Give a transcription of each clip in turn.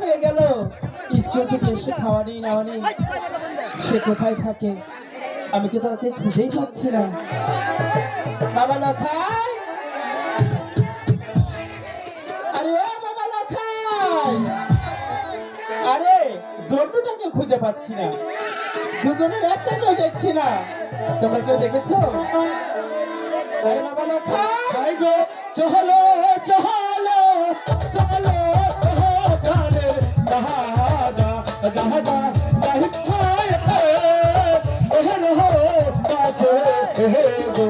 হয়ে গেল। স্কুল থেকে এসে খাওয়া নেই নেওয়া নেই সে কোথায় থাকে? আমি কি তাকে খুঁজেই পাচ্ছি না? বাবা আরে ও বাবা লখাই! আরে জন্টুটাকে খুঁজে পাচ্ছি না। দুজনের একটা কেউ দেখছি না। তোমরা কেউ দেখেছ? আরে বাবা লখাই! গো চলো চলো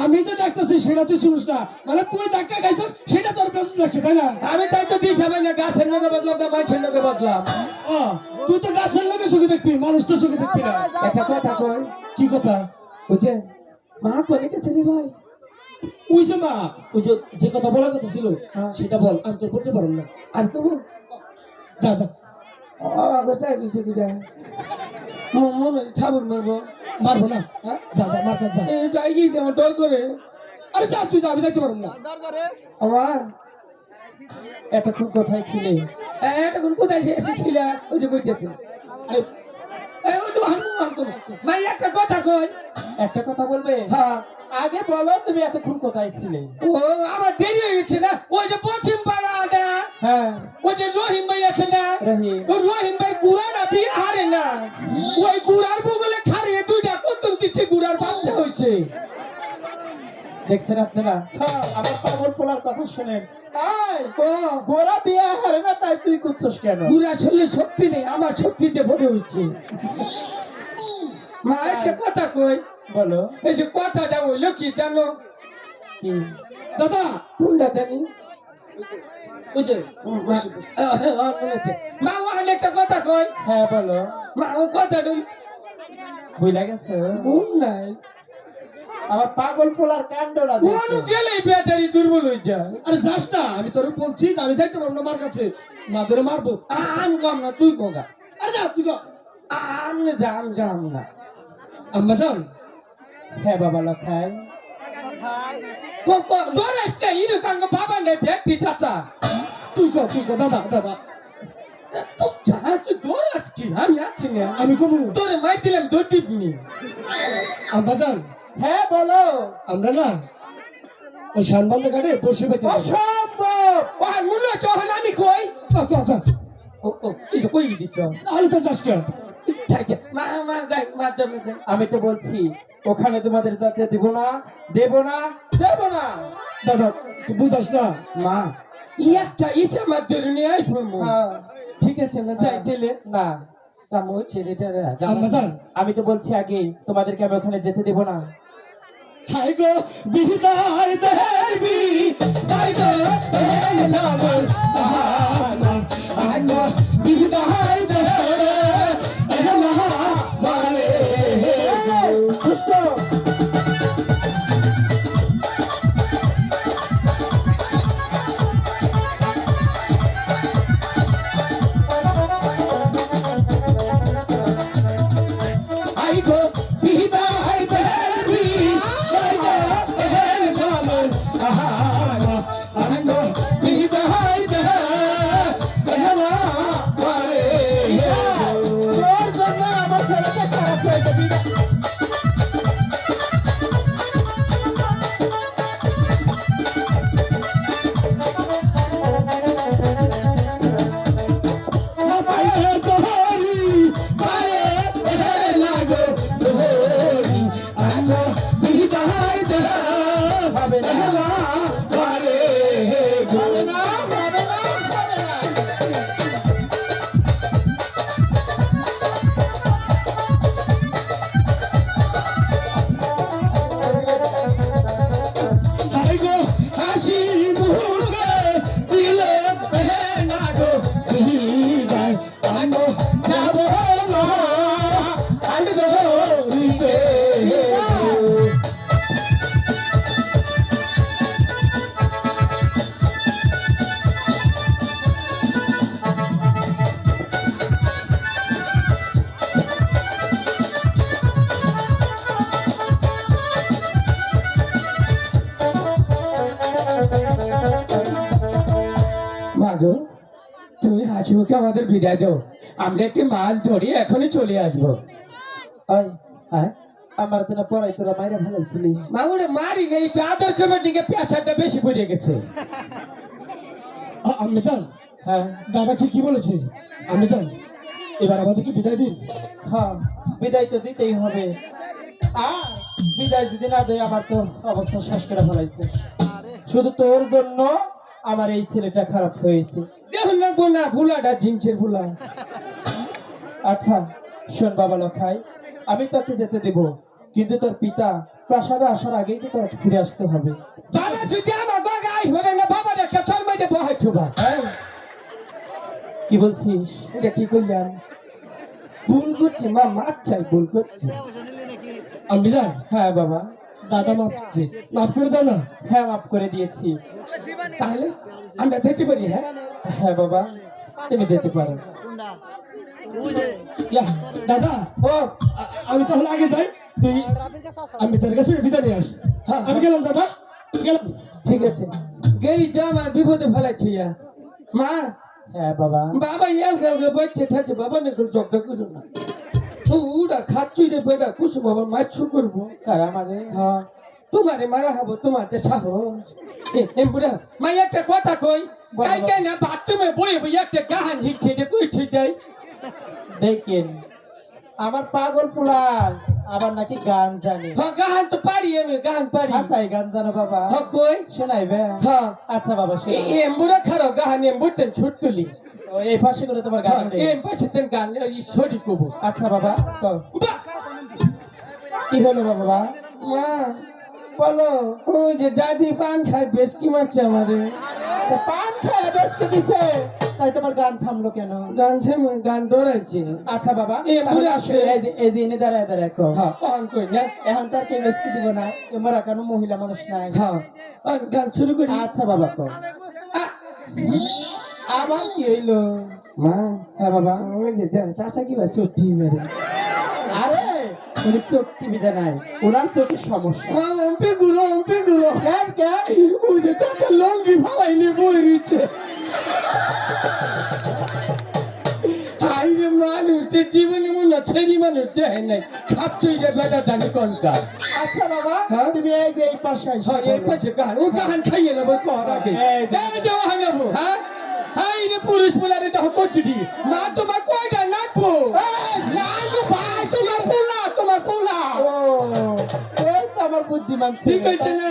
আমি যে ডাকতেছি সেটা তুই শুনিস না মানে তুই ডাক্কা খাইছ সেটা তোর পেছন লাগছে তাই না আমি তাই তো দিস হবে না গাছের মধ্যে বদলাম না মানুষের মধ্যে বদলাম তুই তো গাছের লোকে দেখবি মানুষ তো চোখে দেখবি কি কথা বুঝে মা, কোনে গেছে ভাই? ওই যে মা ওই যে যে কথা বলার কথা ছিল সেটা বল আমি বলতে না। আর তো যা যা। মারবো। মারবো না। হ্যাঁ? যা যা মার যা। যাই কি আমার ডর করে। আরে যা তুই যা আমি যাইতে পারব না। আমার? এতক্ষণ কোথায় ছিলে? এখন কোথায় সে ওই যে বইতেছে আরে, ভাই একটা কথা কই। একটা কথা বলবে? হ্যাঁ। আগে বলো তুমি এতক্ষণ কোথায় ছিলে? ও আমার দেরি হয়ে গেছে না? ওই যে পশ্চিম পাড়া হ্যাঁ। ওই যে রহিম ভাই আছে না? ওই রহিম ভাই গুড়াটা বিয়ে হারে না? ওই গুড়ার বগলে খারে দুইটা কত দিচ্ছে গুড়ার বাচ্চা হয়েছে দেখছেন আপনারা? আমার পাগল পোলার কথা শুনেন। আয়, গোরা বিয়ে হারে না তাই তুই করছিস কেন? গুড়া শরীরে শক্তি নেই আমার শক্তিতে ভরে হচ্ছে মা একটা কথা কই? বলো। এই যে কথাটা হইল কি জানো? কি? দাদা কোনটা জানি? মা। মা ওখানে একটা কথা কই? হ্যাঁ বলো। মা ও ভুলে গেছে? নাই। আমার পাগল পোলার কাণ্ডটা কোন। গেলেই ব্যাটারি দুর্বল হয়ে যায়। আরে যাস না আমি তোর বলছি আমি যাইতে পারব না মার কাছে। মা ধরে মারবো। আম কম না তুই কোগা আরে যা তুই গা আম না যাম যাম না। আম্মা যান। হ্যাঁ বাবা লখাই দোরেস্তে ইরু কাঙ্গ বাবা নে ব্যক্তি চাচা। তুই কর তুই কর দাদা দাদা। তুই চাচা দোরেস কি আমি আছি না। আমি কমু। তোরে মাই দিলাম দটিপনি আম্মা যান। হ্যাঁ বলো। আমরা না ওই কাটে পেতে অসম্ভব! আর আমি কই? আচ্ছা ও ও এই কই তো কেন আমি তো বলছি ওখানে তোমাদের যাতে দিব না দেব না দেব না। দাদা বুঝাস না। মা একটা ইচ্ছা মার ধরে নিয়ে আই ঠিক আছে না যাই তেলে না আমি তো বলছি আগে তোমাদেরকে আমি ওখানে যেতে দেব না। হাই গো বিদায় দেবি হাই গো নামল গো। তুমি হাসি মুখে আমাদের বিদায় দাও। আমরা একটি মাছ ধরি এখনই চলে আসব। হ্যাঁ আমার তো না পড়াই তোরা মাইরা ফেলাইছিলি। মামুরে মারি নেই তো আদর করবার দিকে প্রেশারটা বেশি পড়ে গেছে। আমি জান হ্যাঁ। দাদা ঠিকই বলেছে? আমি জান এবার আমাদেরকে বিদায় দিন। হ্যাঁ বিদায় তো দিতেই হবে। আর বিদায় যদি না দেয় আমার তো অবস্থা শেষ করে ফেলাইছে। শুধু তোর জন্য আমার এই ছেলেটা খারাপ হয়েছে। দেখুন না বোনা ফুলাটা জিন্সের ফুলা আচ্ছা শোন বাবা লখাই আমি তোকে যেতে দেব, কিন্তু তোর পিতা প্রাসাদে আসার আগেই তো তোর ফিরে আসতে হবে। বাবা, যদি আমার গগাই হলে না, বাবা একটা চর মাইতে বহাই ছুবা কি বলছিস? এটা কি করলাম ভুল করছে, মা মাছ চাই, ভুল করছে। আমি জান হ্যাঁ বাবা। দাদা মাফ করছে মাফ করে দাও না? হ্যাঁ মাফ করে দিয়েছি। তাহলে আমরা যেতে পারি হ্যাঁ? হ্যাঁ বাবা। তুমি যেতে পারো। দাদা ও আমি তাহলে আগে যাই। তুই আমি তোর কাছে বিদায় নিয়ে আস। হ্যাঁ, আমি গেলাম দাদা। গেলাম। ঠিক আছে। গেরি যা আমার বিপদে ফেলাচ্ছি। মা। হ্যাঁ বাবা। বাবা ইয়াল কালকে বইতে থাকে বাবা না করে জগদা করো না। উড়া খাচ্ছুই রে বেটা কুসু বাবা মাছ করব কার আমারে হ্যাঁ তোমারে মারা হব তোমাতে সাহস। এ এমবুড়া মা একটা কথা কই? কালকে না বাথরুমে বই বই একটা গাহান হিচ্ছে যে কই ঠিক যাই। দেখেন আমার পাগল পুলার আবার নাকি গান জানে। হ্যাঁ গাহান তো পারি আমি গান পারি। হাসাই গান জানো বাবা? হ্যাঁ কই? শোনাইবে? হ্যাঁ। আচ্ছা বাবা শোনাই এমবুড়া খারাপ গাহান এমবুড়তেন ছুট তুলি এই পাশে করে তোমার গান। পাশে তেন কবো আচ্ছা বাবা। কি হলো বাবা মা বলো। ও যে দাদি পান খায় বেশ কি মারছে আমারে? পান খেয়ে বেসতে দিছে? তাই তোমার গান থামলো কেন? গান থেমে গান ডরাইছে আচ্ছা বাবা এ। এই যে এই যে এনে দাঁড়ায় দাঁড়ায় কও। হ্যাঁ অন কই না? এখন তার কে বেসতে দিব না তোমার কোনো মহিলা মানুষ নাই। হ্যাঁ গান শুরু করি। আচ্ছা বাবা আহ! আবার কি হইল? মা হ্যাঁ বাবা ওই যে চাচা কি বা চুটি মেরে? আরে! উনি চোখ টিভিতে নাই ওনার চোখের সমস্যা। অম্পে গুলো অম্পে গুলো কেন কেন? ওই যে চাচা লঙ্গি ফালাইলে বই রইছে। আই রে মানুষ যে জীবনে মনে ছেড়ি মানুষ দেয় নাই খাচ্ছই রে বেটা জানি কোনটা আচ্ছা বাবা হ্যাঁ? তুমি এই যে এই পাশে হ্যাঁ এর পাশে গান ও গান খাইয়ে নেব কর আগে। এই যে- এই যে হাঙ্গাবো হ্যাঁ? হাই রে পুরুষ পোলারে দেখো করছি না তোমার কয়টা ভাই তোমার পোলা তোমার পোলা। এই আমার বুদ্ধিমান ঠিক। হয়েছে না?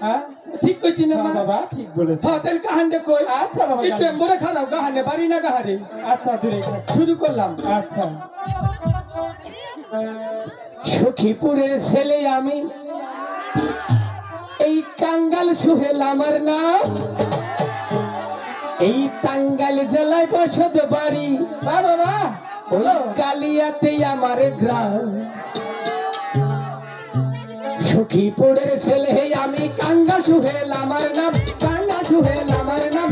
হ্যাঁ? ঠিক হয়েছে না না মা? বাবা ঠিক বলেছে। তাহলে গাহানটা কই? আচ্ছা বাবা একটু গান- এম্বরে খারাপ গাহানে বাড়ি না গাহারে আচ্ছা। শুরু করলাম। আচ্ছা। সখীপুরের ছেলে আমি। এই কাঙ্গাল সুহেল আমার নাম। এই টাঙ্গাইল জেলায় বসত বাড়ি। বাবা ওই কালিয়াতে আমার গ্রাম। সখীপুরের ছেলে আমি কাঙ্গা সুহেল আমার নাম কাঙ্গা সুহেল আমার নাম।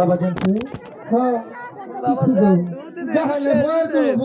বাবা জানতে? হ্যাঁ বাবা যান, জাহানে বয় তো